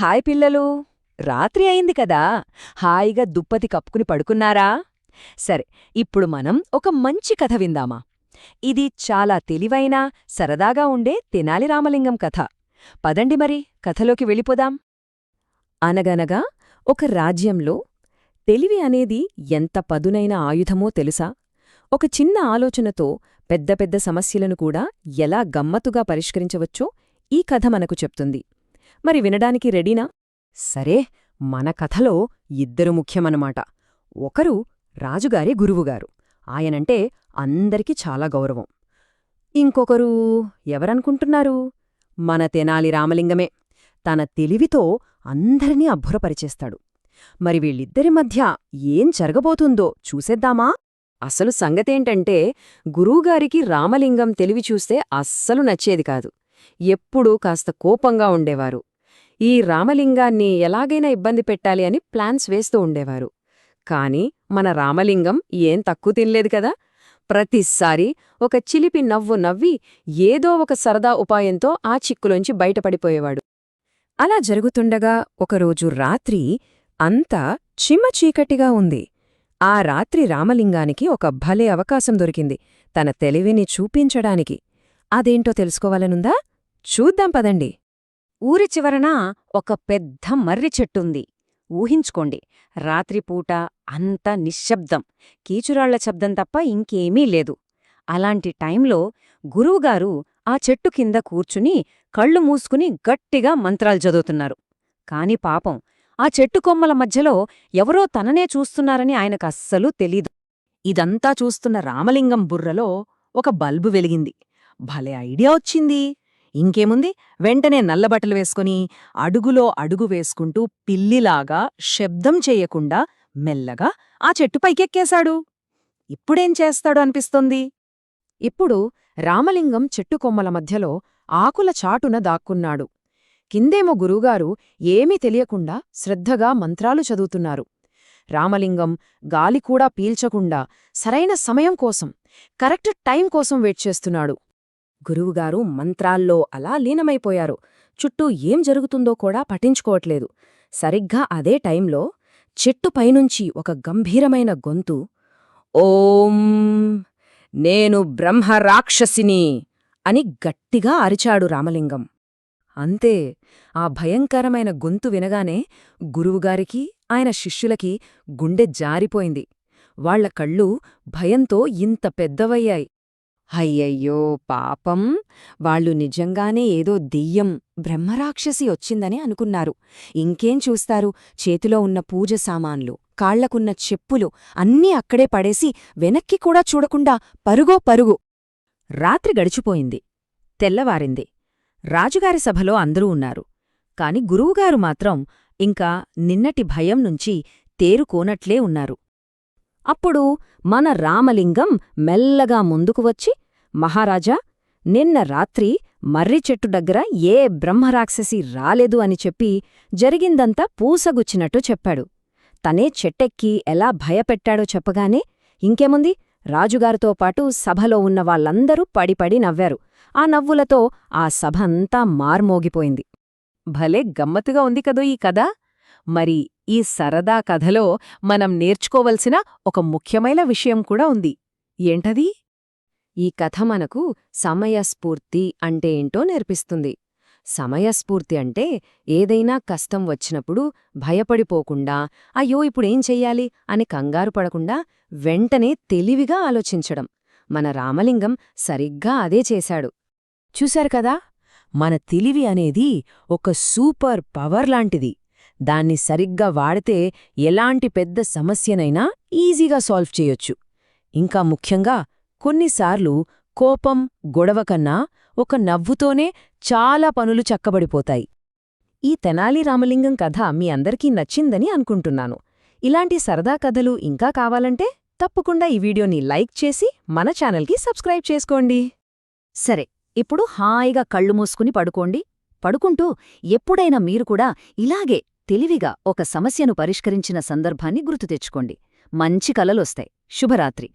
Hi పిల్లలు. రాత్రి అయింది కదా. హాయిగా దుప్పతి కప్పుకుని పడుకున్నారా? సరే ఇప్పుడు మనం ఒక మంచి కథ విందామా. ఇది చాలా తెలివైన సరదాగా ఉండే తెనాలి రామలింగం కథ. పదండి మరి కథలోకి వెళ్ళిపోదాం. అనగనగా ఒక రాజ్యంలో తెలివి అనేది ఎంత పదునైన ఆయుధమో తెలుసా? ఒక చిన్న ఆలోచనతో పెద్ద పెద్ద సమస్యలను కూడా ఎలా గమ్మతుగా పరిష్కరించవచ్చో ఈ కథ మనకు చెప్తుంది. మరి వినడానికి రెడీనా? సరే మన కథలో ఇద్దరు ముఖ్యమన్నమాట. ఒకరు రాజుగారి గురువుగారు. ఆయనంటే అందరికీ చాలా గౌరవం. ఇంకొకరు ఎవరనుకుంటున్నారు? మన తెనాలి రామలింగమే. తన తెలివితో అందరినీ అబ్బురపరిచేస్తాడు. మరి వీళ్ళిద్దరి మధ్య ఏం జరగబోతుందో చూసేద్దామా? అసలు సంగతేంటంటే గురువుగారికి రామలింగం తెలివి చూస్తే అస్సలు నచ్చేది కాదు. ఎప్పుడూ కాస్త కోపంగా ఉండేవారు. ఈ రామలింగాన్ని ఎలాగైనా ఇబ్బంది పెట్టాలి అని ప్లాన్స్ వేస్తూ ఉండేవారు. కాని మన రామలింగం ఏం తక్కువ తినలేదు కదా! ప్రతిసారి ఒక చిలిపి నవ్వు నవ్వి ఏదో ఒక సరదా ఉపాయంతో ఆ చిక్కులోంచి బయటపడిపోయేవాడు. అలా జరుగుతుండగా ఒకరోజు రాత్రి అంతా చిమ్మచీకటిగా ఉంది. ఆ రాత్రి రామలింగానికి ఒక భలే అవకాశం దొరికింది తన తెలివిని చూపించడానికి. అదేంటో తెలుసుకోవాలనుందా? చూద్దాం పదండి. ఊరి చివరన ఒక పెద్ద మర్రి చెట్టుంది. ఊహించుకోండి రాత్రిపూట అంతా నిశ్శబ్దం. కీచురాళ్ళ శబ్దం తప్ప ఇంకేమీ లేదు. అలాంటి టైంలో గురువుగారు ఆ చెట్టు కింద కూర్చుని కళ్ళు మూసుకుని గట్టిగా మంత్రాలు చదువుతున్నారు. కాని పాపం ఆ చెట్టు కొమ్మల మధ్యలో ఎవరో తననే చూస్తున్నారని ఆయనకస్సలూ తెలీదు. ఇదంతా చూస్తున్న రామలింగం బుర్రలో ఒక బల్బు వెలిగింది. భలే ఐడియా వచ్చింది! ఇంకేముంది? వెంటనే నల్లబట్టలు వేసుకుని అడుగులో అడుగు వేసుకుంటూ పిల్లిలాగా శబ్దం చెయ్యకుండా మెల్లగా ఆ చెట్టు పైకెక్కేశాడు. ఇప్పుడేం చేస్తాడు అనిపిస్తోంది. ఇప్పుడు రామలింగం చెట్టు కొమ్మల మధ్యలో ఆకుల చాటున దాక్కున్నాడు. కిందేమో గురువుగారు ఏమీ తెలియకుండా శ్రద్ధగా మంత్రాలు చదువుతున్నారు. రామలింగం గాలికూడా పీల్చకుండా సరైన సమయం కోసం కరెక్ట్ టైం కోసం వెయిట్ చేస్తున్నాడు. గురువుగారు మంత్రాల్లో అలా లీనమైపోయారు. చుట్టూ ఏం జరుగుతుందో కూడా పఠించుకోవట్లేదు సరిగ్గా అదే టైంలో చెట్టు పైనుంచి ఒక గంభీరమైన గొంతు ఓం నేను బ్రహ్మరాక్షసిని అని గట్టిగా అరిచాడు రామలింగం. అంతే ఆ భయంకరమైన గొంతు వినగానే గురువుగారికి ఆయన శిష్యులకి గుండె జారిపోయింది. వాళ్ళ కళ్ళు భయంతో ఇంత పెద్దవయ్యాయి. అయ్యయ్యో పాపం. వాళ్ళు నిజంగానే ఏదో దెయ్యం బ్రహ్మరాక్షసి వచ్చిందని అనుకున్నారు. ఇంకేం చూస్తారు? చేతిలో ఉన్న పూజ సామాన్లు కాళ్ళకున్న చెప్పులు అన్నీ అక్కడే పడేసి వెనక్కి కూడా చూడకుండా పరుగో పరుగు. రాత్రి గడిచిపోయింది. తెల్లవారింది. రాజుగారి సభలో అందరూ ఉన్నారు. కాని గురువుగారు మాత్రం ఇంకా నిన్నటి భయం నుంచి తేరుకోనట్లే ఉన్నారు. అప్పుడు మన రామలింగం మెల్లగా ముందుకు వచ్చి మహారాజా నిన్న రాత్రి మర్రి చెట్టు దగ్గర ఏ బ్రహ్మరాక్షసి రాలేదు అని చెప్పి జరిగిందంతా పూసగుచ్చినట్టు చెప్పాడు. తనే చెట్టెక్కి ఎలా భయపెట్టాడో చెప్పగానే ఇంకేముంది? రాజుగారితో పాటు సభలో ఉన్న వాళ్ళందరూ పడిపడి నవ్వారు. ఆ నవ్వులతో ఆ సభ అంతా మార్మోగిపోయింది. భలే గమ్మతుగా ఉంది కదో ఈ కథ! మరి ఈ సరదా కథలో మనం నేర్చుకోవలసిన ఒక ముఖ్యమైన విషయం కూడా ఉంది. ఏంటది? ఈ కథ మనకు సమయస్ఫూర్తి అంటే ఏంటో నేర్పిస్తుంది. సమయస్ఫూర్తి అంటే ఏదైనా కష్టం వచ్చినప్పుడు భయపడిపోకుండా అయ్యో ఇప్పుడేం చెయ్యాలి అని కంగారు పడకుండా వెంటనే తెలివిగా ఆలోచించడం. మన రామలింగం సరిగ్గా అదే చేశాడు. చూశారు కదా? మన తెలివి అనేది ఒక సూపర్ పవర్ లాంటిది. దాన్ని సరిగ్గా వాడితే ఎలాంటి పెద్ద సమస్యనైనా ఈజీగా సాల్వ్ చేయొచ్చు. ఇంకా ముఖ్యంగా కొన్నిసార్లు కోపం గొడవ కన్నా ఒక నవ్వుతోనే చాలా పనులు చక్కబడిపోతాయి. ఈ తెనాలి రామలింగం కథ మీ అందరికీ నచ్చిందని అనుకుంటున్నాను. ఇలాంటి సరదా కథలు ఇంకా కావాలంటే తప్పకుండా ఈ వీడియోని లైక్ చేసి మన ఛానల్కి సబ్స్క్రైబ్ చేసుకోండి. సరే ఇప్పుడు హాయిగా కళ్ళు మూసుకుని పడుకోండి. పడుకుంటూ ఎప్పుడైనా మీరు కూడా ఇలాగే తెలివిగా ఒక సమస్యను పరిష్కరించిన సందర్భాన్ని గుర్తు తెచ్చుకోండి మంచి కలలొస్తాయి. శుభరాత్రి.